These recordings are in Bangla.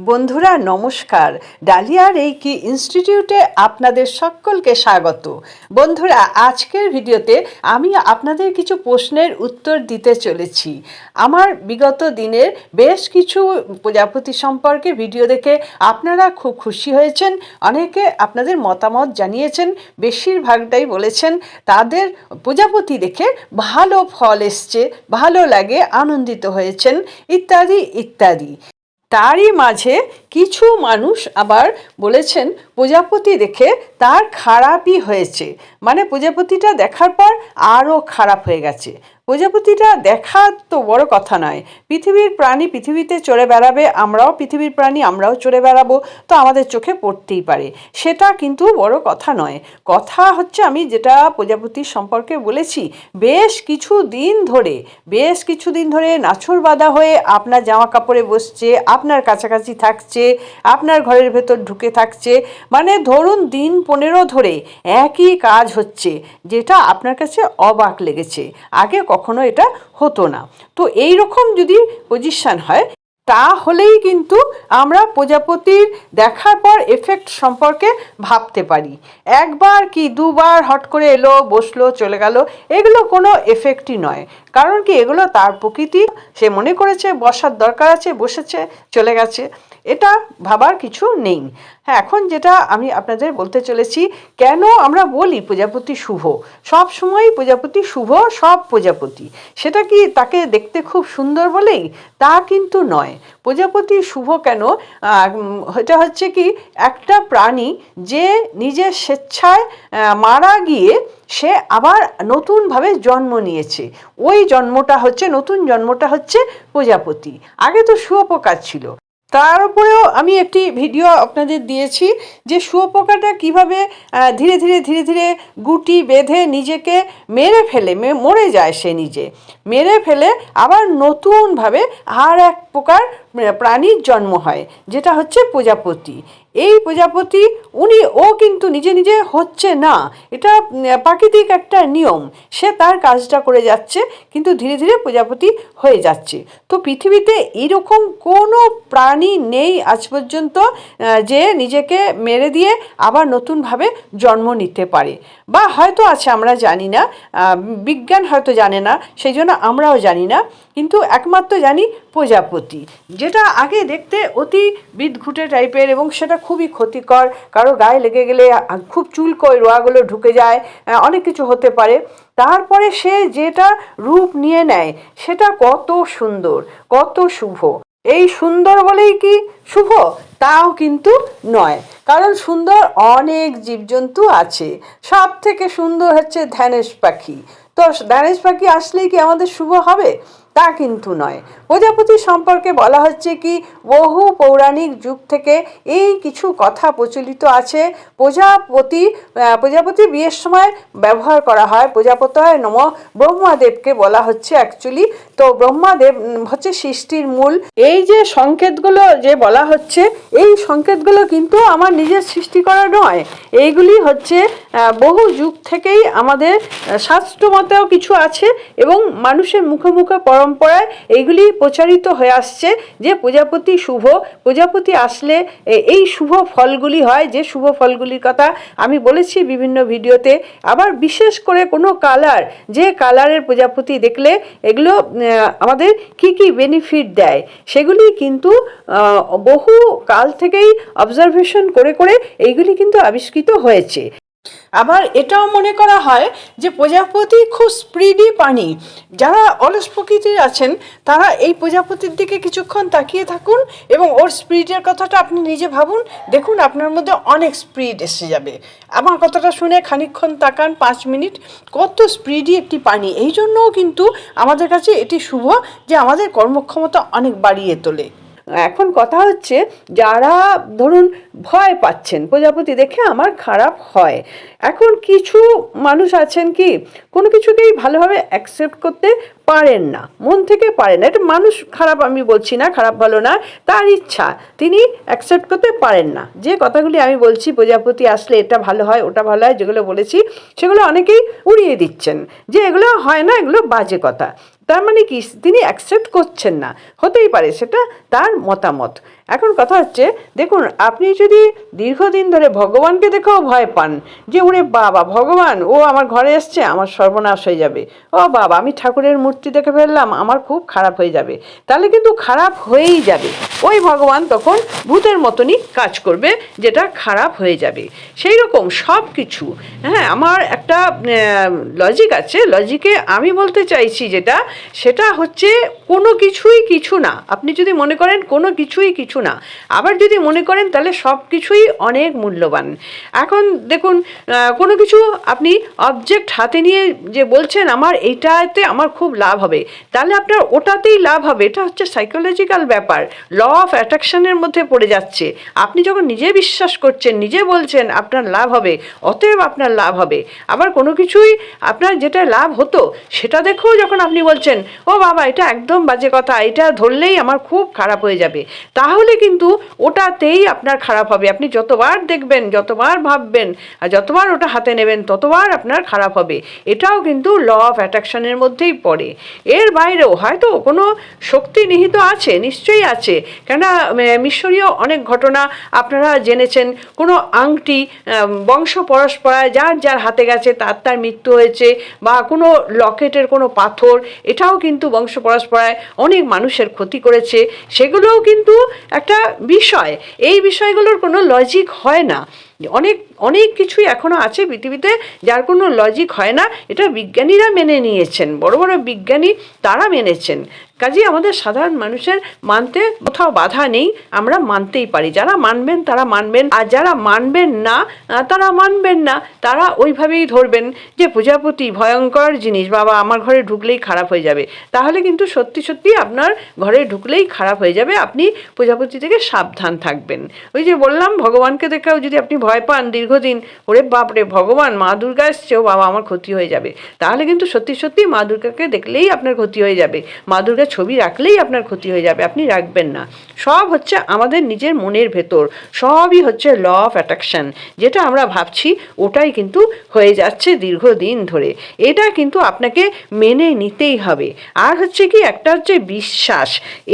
বন্ধুরা, নমস্কার। ডালিয়ার এই কি ইনস্টিটিউটে আপনাদের সকলকে স্বাগত। বন্ধুরা, আজকের ভিডিওতে আমি আপনাদের কিছু প্রশ্নের উত্তর দিতে চলেছি। আমার বিগত দিনের বেশ কিছু প্রজাপতি সম্পর্কে ভিডিও দেখে আপনারা খুব খুশি হয়েছেন, অনেকে আপনাদের মতামত জানিয়েছেন, বেশিরভাগটাই বলেছেন, তাদের প্রজাপতি দেখে ভালো ফল এসছে, ভালো লাগে, আনন্দিত হয়েছেন, ইত্যাদি ইত্যাদি। তারই মাঝে কিছু মানুষ আবার বলেছেন, প্রজাপতি দেখে তার খারাপই হয়েছে। মানে প্রজাপতিটা দেখার পর আরও খারাপ হয়ে গেছে। প্রজাপতিটা দেখা তো বড় কথা নয়। পৃথিবীর প্রাণী পৃথিবীতে চড়ে বেড়াবে, আমরাও পৃথিবীর প্রাণী, আমরাও চড়ে বেড়াবো, তো আমাদের চোখে পড়তেই পারে। সেটা কিন্তু বড় কথা নয়। কথা হচ্ছে আমি যেটা প্রজাপতির সম্পর্কে বলেছি, বেশ কিছু দিন ধরে, বেশ কিছু দিন ধরে নাছর বাঁধা হয়ে আপনার জামা কাপড়ে বসছে, আপনার কাছাকাছি থাকছে, আপনার ঘরের ভেতর ঢুকে থাকছে। মানে ধরুন দিন পনেরো ধরে একই কাজ হচ্ছে, যেটা আপনার কাছে অবাক লেগেছে। আগে কখনো এটা হতো না। তো এই রকম যদি পজিশন হয়, তাহলেই কিন্তু আমরা প্রজাপতির দেখার পর এফেক্ট সম্পর্কে ভাবতে পারি। একবার কি দুবার হট করে এলো, বসল, চলে গেল, এগুলো কোনো এফেক্টই নয়। কারণ কি এগুলো তার প্রকৃতি, সে মনে করেছে, বসার দরকার আছে, বসেছে, চলে গেছে। এটা ভাবার কিছু নেই। হ্যাঁ এখন যেটা আমি আপনাদের বলতে চলেছি, কেন আমরা বলি প্রজাপতি শুভ? সব সময় প্রজাপতি শুভ, সব প্রজাপতি। সেটা কি তাকে দেখতে খুব সুন্দর বলেই? তা কিন্তু নয়। প্রজাপতি শুভ কেন? এটা হচ্ছে কি, একটা প্রাণী যে নিজের স্বেচ্ছায় মারা গিয়ে সে আবার নতুনভাবে জন্ম নিয়েছে। ওই জন্মটা হচ্ছে, নতুন জন্মটা হচ্ছে প্রজাপতি। আগে তো শুয়োপোকা ছিল। তার উপরেও আমি একটি ভিডিও আপনাদের দিয়েছি যে শুয়োপোকাটা কীভাবে ধীরে ধীরে ধীরে ধীরে গুটি বেঁধে নিজেকে মেরে ফেলে মরে যায় সে নিজে। মেরে ফেলে আবার নতুনভাবে আর এক প্রকার প্রাণীর জন্ম হয়, যেটা হচ্ছে প্রজাপতি। এই প্রজাপতি, উনি ও কিন্তু নিজে নিজে হচ্ছে না। এটা প্রাকৃতিক একটা নিয়ম। সে তার কাজটা করে যাচ্ছে, কিন্তু ধীরে ধীরে প্রজাপতি হয়ে যাচ্ছে। তো পৃথিবীতে এরকম কোনো প্রাণী নেই আজ পর্যন্ত যে নিজেকে মেরে দিয়ে আবার নতুনভাবে জন্ম নিতে পারে। বা হয়তো আছে, আমরা জানি না। বিজ্ঞান হয়তো জানে না, সেই জন্য আমরাও জানি না। কিন্তু একমাত্র জানি প্রজাপতি, যেটা আগে দেখতে অতি বিদঘুটে টাইপের এবং সেটা খুবই ক্ষতিকর, কারও গায়ে লেগে গেলে খুব চুলকোয় রোয়াগুলো ঢুকে যায় অনেক কিছু হতে পারে। তারপরে সে যেটা রূপ নিয়ে নেয়, সেটা কত সুন্দর, কত শুভ। এই সুন্দর বলেই কি শুভ? তাও কিন্তু নয়, কারণ সুন্দর অনেক জীবজন্তু আছে। সব থেকে সুন্দর হচ্ছে ধ্যানেশ পাখি। তো ধ্যানেশ পাখি আসলেই কি আমাদের শুভ হবে? তা কিন্তু নয়। প্রজাপতি সম্পর্কে বলা হচ্ছে কি, বহু পৌরাণিক যুগ থেকে এই কিছু কথা প্রচলিত আছে। প্রজাপতি প্রজাপতি বিয়ের সময় ব্যবহার করা হয়। প্রজাপতয় নম ব্রহ্মাদেবকে বলা হচ্ছে অ্যাকচুয়ালি তো ব্রহ্মাদেব হচ্ছে সৃষ্টির মূল। এই যে সংকেতগুলো যে বলা হচ্ছে, এই সংকেতগুলো কিন্তু আমার নিজের সৃষ্টি করা নয়। এইগুলি হচ্ছে বহু যুগ থেকেই আমাদের শাস্ত্রমতেও কিছু আছে এবং মানুষের মুখে মুখে পরম্পরায় এইগুলি প্রচারিত হয়ে আসছে যে প্রজাপতি শুভ, প্রজাপতি আসলে এই শুভ ফলগুলি হয়, যে শুভ ফলগুলির কথা আমি বলেছি বিভিন্ন ভিডিওতে। আবার বিশেষ করে কোনো কালার, যে কালারের প্রজাপতি দেখলে এগুলো আমাদের কি কি বেনিফিট দেয়, সেগুলি কিন্তু বহু কাল থেকেই অবজারভেশন করে করে এইগুলি কিন্তু আবিষ্কৃত হয়েছে। আবার এটাও মনে করা হয় যে প্রজাপতি খুব স্পিডি প্রাণী যারা অলস প্রকৃতির আছেন, তারা এই প্রজাপতির দিকে কিছুক্ষণ তাকিয়ে থাকুন এবং ওর স্পিডের কথাটা আপনি নিজে ভাবুন। দেখুন, আপনার মধ্যে অনেক স্পিড এসে যাবে। আমার কথাটা শুনে খানিকক্ষণ তাকান পাঁচ মিনিট। কত স্পিডি একটি প্রাণী এই জন্যও কিন্তু আমাদের কাছে এটি শুভ যে আমাদের কর্মক্ষমতা অনেক বাড়িয়ে তোলে। এখন কথা হচ্ছে যারা ধরুন ভয় পাচ্ছেন, প্রজাপতি দেখে আমার খারাপ হয়। এখন কিছু মানুষ আছেন কি, কোনো কিছুকেই ভালোভাবে অ্যাকসেপ্ট করতে পারেন না। মন থেকে পারেন না। এটা মানুষ খারাপ, আমি বলছি না, খারাপ ভালো না, তার ইচ্ছা। তিনি অ্যাকসেপ্ট করতে পারেন না। যে কথাগুলি আমি বলছি, প্রজাপতি আসলে এটা ভালো হয়, ওটা ভালো হয়, যেগুলো বলেছি, সেগুলো অনেকেই উড়িয়ে দিচ্ছেন। যে এগুলো হয় না, এগুলো বাজে কথা। তার মানে কি? তিনি অ্যাকসেপ্ট করছেন না। হতেই পারে, সেটা তার মতামত। এখন কথা হচ্ছে, দেখুন, আপনি যদি দীর্ঘদিন ধরে ভগবানকে দেখেও ভয় পান, যে ওরে বাবা, ভগবান, ও আমার ঘরে এসছে, আমার সর্বনাশ হয়ে যাবে। ও বাবা, আমি ঠাকুরের মূর্তি দেখে ফেললাম, আমার খুব খারাপ হয়ে যাবে। তাহলে কিন্তু খারাপ হয়েই যাবে। ওই ভগবান তখন ভূতের মতনই কাজ করবে, যেটা খারাপ হয়ে যাবে। সেই রকম সব কিছু। হ্যাঁ আমার একটা লজিক আছে। লজিকে আমি বলতে চাইছি যেটা, সেটা হচ্ছে কোনো কিছুই কিছু না। আপনি যদি মনে করেন কোনো কিছুই কিছু না। আবার যদি মনে করেন তাহলে সব কিছুই অনেক মূল্যবান। এখন দেখুন কোনো কিছু আপনি অবজেক্ট হাতে নিয়ে যে বলছেন, আমার এইটাতে আমার খুব লাভ হবে। তাহলে আপনার ওটাতেই লাভ হবে। এটা হচ্ছে সাইকোলজিক্যাল ব্যাপার। ল অফ অ্যাট্রাকশনের মধ্যে পড়ে যাচ্ছে। আপনি যখন নিজে বিশ্বাস করছেন, নিজে বলছেন, আপনার লাভ হবে। অতএব আপনার লাভ হবে। আবার কোনো কিছুই আপনার যেটা লাভ হতো, সেটা দেখেও যখন আপনি বলছেন, ও বাবা, এটা একদম বাজে কথা। এটা ধরলেই আমার খুব খারাপ হয়ে যাবে। তাহলে কিন্তু ওটাতেই আপনার খারাপ হবে। আপনি যতবার দেখবেন, যতবার ভাববেন, আর যতবার ওটা হাতে নেবেন, ততবার আপনার খারাপ হবে। এটাও কিন্তু ল অফ অ্যাট্রাকশনের মধ্যেই পড়ে। এর বাইরেও হয়তো কোনো শক্তি নিহিত আছে, নিশ্চয়ই আছে। কেননা মিশরীয় অনেক ঘটনা আপনারা জেনেছেন। কোনো আংটি বংশ পরস্পরায় যার যার হাতে গেছে, তার তার মৃত্যু হয়েছে, বা কোনো লকেটের কোনো পাথর, এটাও কিন্তু বংশ পরস্পরায় অনেক মানুষের ক্ষতি করেছে। সেগুলোও কিন্তু একটা বিষয়। এই বিষয়গুলোর কোনো লজিক হয় না। অনেক অনেক কিছুই এখনও আছে পৃথিবীতে যার কোনো লজিক হয় না। এটা বিজ্ঞানীরা মেনে নিয়েছেন, বড় বড় বিজ্ঞানী তারা মেনেছেন। কাজেই আমাদের সাধারণ মানুষের মানতে কোথাও বাধা নেই, আমরা মানতেই পারি। যারা মানবেন তারা মানবেন, আর যারা মানবেন না তারা মানবেন না। তারা ওইভাবেই ধরবেন যে প্রজাপতি ভয়ঙ্কর জিনিস, বাবা, আমার ঘরে ঢুকলেই খারাপ হয়ে যাবে। তাহলে কিন্তু সত্যি সত্যি আপনার ঘরে ঢুকলেই খারাপ হয়ে যাবে। আপনি প্রজাপতি থেকে সাবধান থাকবেন। ওই যে বললাম, ভগবানকে দেখেও যদি আপনি ভয় পান দীর্ঘদিন। ওরে বাপরে, ভগবান, মা দুর্গা এসছে, ও বাবা, আমার ক্ষতি হয়ে যাবে। তাহলে কিন্তু সত্যি সত্যি মা দুর্গাকে দেখলেই আপনার ক্ষতি হয়ে যাবে। মা দুর্গার ছবি রাখলেই আপনার ক্ষতি হয়ে যাবে, আপনি রাখবেন না। সব হচ্ছে আমাদের নিজের মনের ভেতর। সবই হচ্ছে ল অফ অ্যাট্রাকশন। যেটা আমরা ভাবছি, ওটাই কিন্তু হয়ে যাচ্ছে দীর্ঘদিন ধরে। এটা কিন্তু আপনাকে মেনে নিতেই হবে। আর হচ্ছে কি, একটা হচ্ছে বিশ্বাস।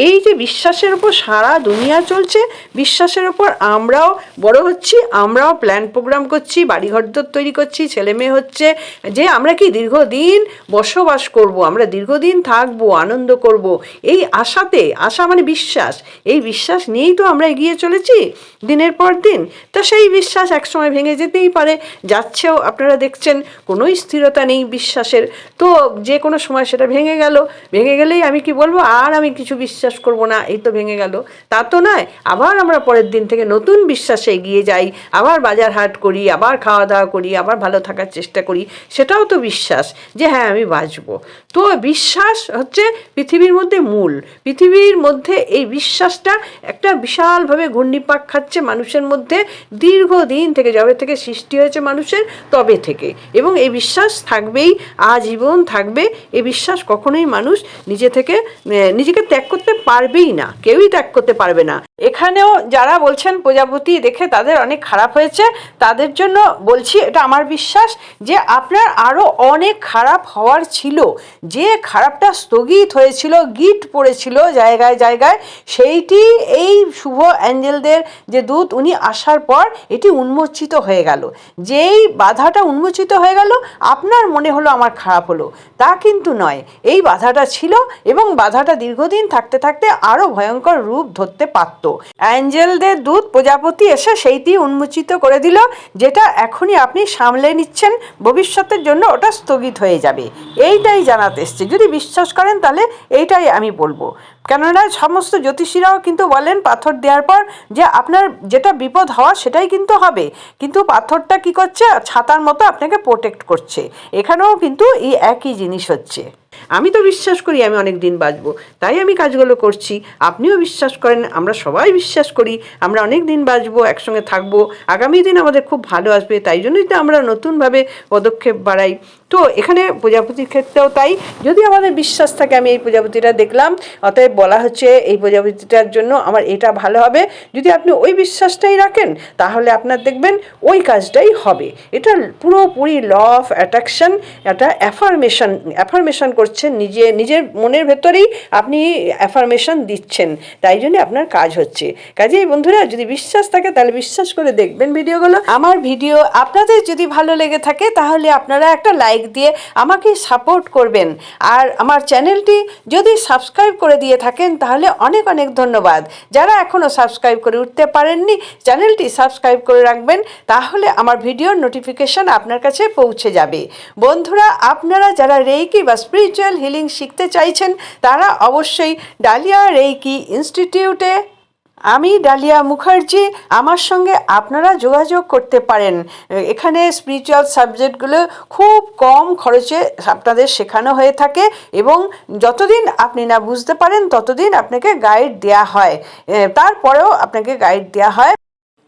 এই যে বিশ্বাসের উপর সারা দুনিয়া চলছে, বিশ্বাসের উপর আমরাও বড় হচ্ছি আমরাও প্ল্যান প্রোগ্রাম করছি, বাড়িঘর দর তৈরি করছি, ছেলে মেয়ে হচ্ছে, যে আমরা কি দীর্ঘদিন বসবাস করব, আমরা দীর্ঘদিন থাকব, আনন্দ করব, এই আশাতে, আশা মানে বিশ্বাস, এই বিশ্বাস নিয়েই তো আমরা এগিয়ে চলেছি দিনের পর দিন, তা সেই বিশ্বাস একসময় ভেঙে যেতেই পারে, যাচ্ছেও আপনারা দেখছেন, কোনো স্থিরতা নেই বিশ্বাসের, তো যে কোনো সময় সেটা ভেঙে গেল, ভেঙে গেলেই আমি কি বলব, আর আমি কিছু বিশ্বাস করব না, এই তো ভেঙে গেল, তা তো নয়, আবার আমরা পরের দিন থেকে নতুন বিশ্বাসে এগিয়ে যাই, আবার বাজার হাট করি, আবার খাওয়া দাওয়া করি, আবার ভালো থাকার চেষ্টা করি, সেটাও তো বিশ্বাস যে হ্যাঁ আমি বাঁচবো। তো বিশ্বাস হচ্ছে পৃথিবীর মধ্যে মূল। পৃথিবীর মধ্যে এই বিশ্বাসটা একটা বিশালভাবে ঘূর্ণিপাক খাচ্ছে মানুষের মধ্যে দীর্ঘদিন থেকে, যবে থেকে সৃষ্টি হয়েছে মানুষের, তবে থেকে। এবং এই বিশ্বাস থাকবেই, আজীবন থাকবে। এই বিশ্বাস কখনোই মানুষ নিজে থেকে নিজেকে ত্যাগ করতে পারবেই না। কেউই ত্যাগ করতে পারবে না। এখানেও যারা বলছেন প্রজাপতি, দেখে তাদের অনেক খারাপ হয়েছে, তাদের জন্য বলছি এটা আমার বিশ্বাস যে আপনার আরও অনেক খারাপ হওয়ার ছিল। যে খারাপটা স্থগিত হয়েছিল, গিট পড়েছিল জায়গায় জায়গায়, সেইটি এই শুভ অ্যাঞ্জেলদের যে দূত, উনি আসার পর এটি উন্মোচিত হয়ে গেল। যেই বাধাটা উন্মোচিত হয়ে গেল, আপনার মনে হলো আমার খারাপ হলো। তা কিন্তু নয়। এই বাধাটা ছিল এবং বাধাটা দীর্ঘদিন থাকতে থাকতে আরও ভয়ঙ্কর রূপ ধরতে পারত। অ্যাঞ্জেলদের দূত, প্রজাপতি এসে সেইটি উন্মোচিত করে দিল যেটা এখনই আপনি সামলে নিচ্ছেন, ভবিষ্যতের জন্য ওটা স্থগিত হয়ে যাবে। এইটাই জানাতে এসছে। যদি বিশ্বাস করেন তাহলে এইটাই আমি বলব। কেননা সমস্ত জ্যোতিষীরাও কিন্তু বলেন পাথর দেওয়ার পর যে আপনার যেটা বিপদ হওয়া সেটাই কিন্তু হবে। কিন্তু পাথরটা কি করছে? ছাতার মতো আপনাকে প্রোটেক্ট করছে। এখানেও কিন্তু এই একই জিনিস হচ্ছে। আমি তো বিশ্বাস করি আমি অনেক দিন বাঁচবো। তাই আমি কাজগুলো করছি। আপনিও বিশ্বাস করেন, আমরা সবাই বিশ্বাস করি, আমরা অনেক দিন বাঁচবো, একসঙ্গে থাকব। আগামী দিন আমাদের খুব ভালো আসবে, তাই জন্যই তো আমরা নতুনভাবে পদক্ষেপ বাড়াই। তো এখানে প্রজাপতির ক্ষেত্রেও তাই। যদি আমাদের বিশ্বাস থাকে, আমি এই প্রজাপতিটা দেখলাম। অতএব বলা হচ্ছে এই প্রজাপতিটার জন্য আমার এটা ভালো হবে। যদি আপনি ওই বিশ্বাসটাই রাখেন, তাহলে আপনার দেখবেন ওই কাজটাই হবে। এটা পুরোপুরি ল অফ অ্যাট্রাকশন একটা অ্যাফার্মেশন অ্যাফার্মেশন করছেন, নিজে, নিজের মনের ভেতরেই আপনি অ্যাফার্মেশন দিচ্ছেন, তাই জন্য আপনার কাজ হচ্ছে। কাজেই বন্ধুরা, যদি বিশ্বাস থাকে তাহলে বিশ্বাস করে দেখবেন ভিডিওগুলো। আমার ভিডিও আপনাদের যদি ভালো লেগে থাকে তাহলে আপনারা একটা লাইক দিয়ে আমাকে সাপোর্ট করবেন। আর আমার চ্যানেলটি যদি সাবস্ক্রাইব করে দিয়ে থাকেন তাহলে অনেক অনেক ধন্যবাদ। যারা এখনও সাবস্ক্রাইব করে উঠতে পারেননি, চ্যানেলটি সাবস্ক্রাইব করে রাখবেন, তাহলে আমার ভিডিওর নোটিফিকেশন আপনার কাছে পৌঁছে যাবে। বন্ধুরা, আপনারা যারা রেইকি বা স্পিরিচুয়াল হিলিং শিখতে চাইছেন, তারা অবশ্যই ডালিয়া রেইকি ইনস্টিটিউটে। আমি ডালিয়া মুখার্জি, আমার সঙ্গে আপনারা যোগাযোগ করতে পারেন। এখানে স্পিরিচুয়াল সাবজেক্টগুলো খুব কম খরচে আপনাদের শেখানো হয়ে থাকে এবং যতদিন আপনি না বুঝতে পারেন, ততদিন আপনাকে গাইড দেওয়া হয়। তারপরেও আপনাকে গাইড দেওয়া হয়।